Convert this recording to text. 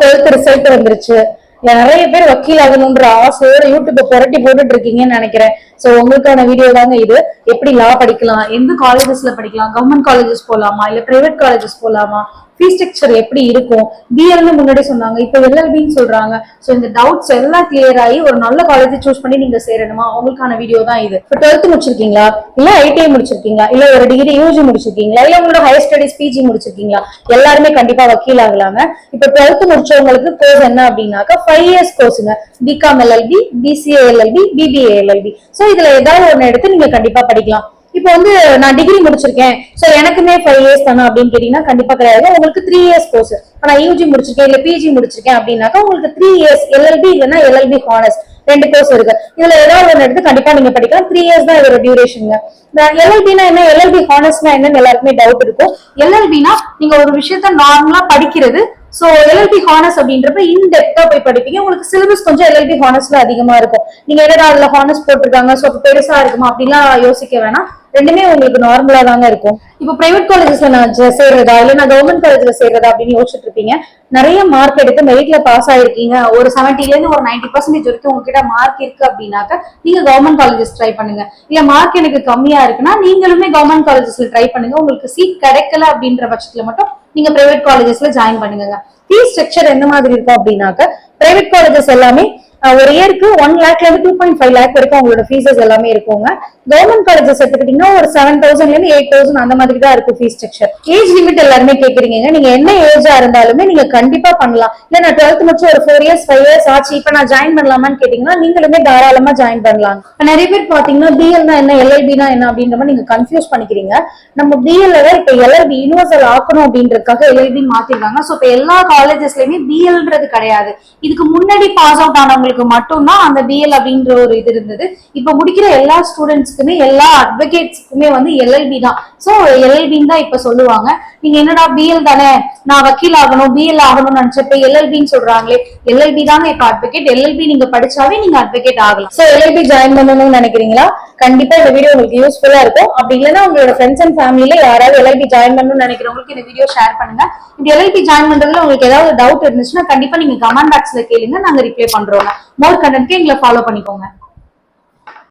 Twelfth result வந்துருச்சு. நிறைய பேர் வக்கீல் ஆகணும்ன்ற ஆசையோட யூடியூப் புரட்டி போட்டுட்டு இருக்கீங்கன்னு நினைக்கிறேன். சோ உங்களுக்கான வீடியோ தாங்க இது. எப்படி லா படிக்கலாம்? எந்த காலேஜஸ்ல படிக்கலாம்? கவர்மெண்ட் காலேஜஸ் போலாமா? இல்ல பிரைவேட் காலேஜஸ் போலாமா? ஃபீஸ் ஸ்ட்ரக்சர் எப்படி இருக்கும்? பிஎல்னு முன்னாடி சொன்னாங்க. இப்போ எல்எல்பின்னு சொல்றாங்க. ஸோ இந்த டவுட்ஸ் எல்லாம் கிளியர் ஆகி ஒரு நல்ல காலேஜ் சூஸ் பண்ணி நீங்க சேரணுமா? உங்களுக்கான வீடியோ தான் இது. இப்போ டுவெல்த் முடிச்சிருக்கீங்களா? இல்ல ஐடிஐ முடிச்சிருக்கீங்களா? இல்ல ஒரு டிகிரி யூஜி முடிச்சிருக்கீங்களா? இல்ல உங்களோட ஹையர் ஸ்டடிஸ் பிஜி முடிச்சிருக்கீங்களா? எல்லாருமே கண்டிப்பா வக்கீல் ஆகலாங்க. இப்போ டுவெல்த் முடிச்சவங்களுக்கு கோர்ஸ் என்ன அப்படின்னாக்கா five years கோர்ஸுங்க BCom LLB BCA LLB BBA LLB so இதுல ஏதாவது ஒன்று எடுத்து நீங்க கண்டிப்பா படிக்கலாம். இப்போ வந்து நான் டிகிரி முடிச்சிருக்கேன். சோ எனக்குமே ஃபைவ் இயர்ஸ் தானே அப்படின்னு கேட்டீங்கன்னா கண்டிப்பா கிடையாது. உங்களுக்கு த்ரீ இயர்ஸ் கோர்ஸ் நான் யூஜி முடிச்சிருக்கேன் இல்ல பிஜி முடிச்சிருக்கேன் அப்படின்னாக்கா உங்களுக்கு த்ரீ இயர்ஸ் எல்எல்பி இல்லைன்னா எல்எல்பி ஹானர்ஸ் ரெண்டு கோர்ஸ் இருக்கு. இதுல ஏதாவது ஒன்று எடுத்து கண்டிப்பா நீங்க படிக்கலாம். த்ரீ இயர்ஸ் தான் இதோட டியூரேஷனுங்க எல்எல்பினா என்ன? எல்எல்பி ஹானர்ஸ்னா என்னன்னு எல்லாருக்குமே டவுட் இருக்கும். எல்எல்பினா நீங்க ஒரு விஷயத்த நார்மலா படிக்கிறது. சோ எல்எல்பி ஹானர்ஸ் அப்படின்றப்ப இன்டெப்தா போய் படிப்பீங்க. உங்களுக்கு சிலபஸ் கொஞ்சம் எல்எல்பி ஹானர்ஸ்ல அதிகமா இருக்கும். நீங்க என்னடா அதுல ஹானர்ஸ் போட்டிருக்காங்க? சோ பெருசா இருக்குமா? அப்படிலாம் யோசிக்க வேணாம். ரெண்டுமே உங்களுக்கு நார்மலா தாங்க இருக்கும். இப்போ பிரைவேட் காலேஜஸ்ல நான் ஜ- சேர்றதா? இல்ல நான் கவர்மெண்ட் காலேஜ்ல சேர்றதா அப்படின்னு யோசிச்சுட்டு இருப்பீங்க. நிறைய மார்க் எடுத்து மெரிட்ல பாஸ் ஆயிருக்கீங்க. ஒரு செவன்டில இருந்து ஒரு 90% பர்சன்டேஜ் வரைக்கும் உங்ககிட்ட மார்க் இருக்கு அப்படின்னாக்க நீங்க கவர்மெண்ட் காலேஜஸ் ட்ரை பண்ணுங்க. இல்ல மார்க் எனக்கு கம்மியா இருக்குன்னா நீங்களுமே கவர்மெண்ட் காலேஜஸ்ல ட்ரை பண்ணுங்க. உங்களுக்கு சீட் கிடைக்கல அப்படின்ற பட்சத்துல மட்டும் நீங்க பிரைவேட் காலேஜஸ்ல ஜாயின் பண்ணுங்க. ஃபீஸ் ஸ்ட்ரக்சர் எந்த மாதிரி இருக்கும் அப்படின்னாக்க பிரைவேட் காலேஜஸ் எல்லாமே ஒரு இயருக்கு ஒன் லேக்ல இருந்து டூ பாயிண்ட் ஃபைவ் லேக் வரைக்கும் உங்களோட ஃபீஸஸ் எல்லாமே இருக்குங்க. கவர்மெண்ட் காலேஜஸ் எடுத்துக்கிட்டீங்கன்னா ஒரு செவன் தௌசண்ட்ல இருந்து எயிட் தௌசண்ட் அந்த மாதிரி தான் இருக்கும் ஃபீஸ் ஸ்ட்ரக்சர் ஏஜ் லிமிட் எல்லாருமே கேக்குறீங்க நீங்க என்ன ஏஜா இருந்தாலுமே நீங்க கண்டிப்பா பண்ணலாம். இல்ல நான் டுவெல்த் முடிச்சு ஒரு ஃபோர் இயர்ஸ் ஃபைவ் இயர்ஸ் ஆச்சு இப்ப நான் ஜாயின் பண்ணலாமான்னு கேட்டீங்கன்னா நீங்களுமே தாராளமா ஜாயின் பண்ணலாம் நிறைய பேர் பாத்தீங்கன்னா பிஎல் என்ன எல்எல்பினா என்ன அப்படின்ற மாதிரி நீங்க கன்ஃபியூஸ் பண்ணிக்கிறீங்க. நம்ம பிஎல்ல இப்ப எல்எல்பி யூனிவர்சல் ஆக்கணும் அப்படின்றதுக்காக எல்எல்பி மாத்திருக்காங்க. சோ இப்ப எல்லா காலேஜஸ்லயுமே பிஎல்ன்றது கிடையாது. இதுக்கு முன்னாடி பாஸ் அவுட் ஆனவங்களுக்கு மட்டும்தான் அந்த பிஎல் அப்படின்ற ஒரு இது இருந்தது. இப்ப முடிக்கிற எல்லா ஸ்டூடெண்ட்ஸ்க்குமே எல்லா அட்வொகேட்ஸ்க்குமே வந்து எல்எல்பி தான். சோ எல்எல்பின்னு தான் இப்ப சொல்லுவாங்க. நீங்க என்னடா பிஎல் தானே? நான் வக்கீல் ஆகணும் பிஎல் ஆகணும்னு நினைச்சப்ப எல்எல்பின்னு சொல்றாங்களே. எல்எல்பி தாங்க இப்ப அட்வொகேட் எல்எல்பி நீங்க படிச்சாவே நீங்க அட்வொகேட் ஆகலாம். சோ எல்எல்பி ஜாயின் பண்ணணும்னு நினைக்கிறீங்களா? கண்டிப்பா இந்த வீடியோ உங்களுக்கு யூஸ்ஃபுல்லா இருக்கும். அப்படி இல்லைன்னா உங்களோட ஃப்ரெண்ட்ஸ் அண்ட் ஃபேமிலியில யாராவது எல்ஐபி ஜாயின் பண்ணணும்னு நினைக்கிறவங்களுக்கு இந்த வீடியோ ஷேர் பண்ணுங்க. இந்த எல்ஐபி ஜாயின் பண்றதுல உங்களுக்கு ஏதாவது டவுட் இருந்துச்சுன்னா கண்டிப்பா நீங்க கமெண்ட் பாக்ஸ்ல கேளுங்க. நாங்க ரிப்ளை பண்றோம் மோர் கண்டென்ட்க்கு எங்களை ஃபாலோ பண்ணிக்கோங்க.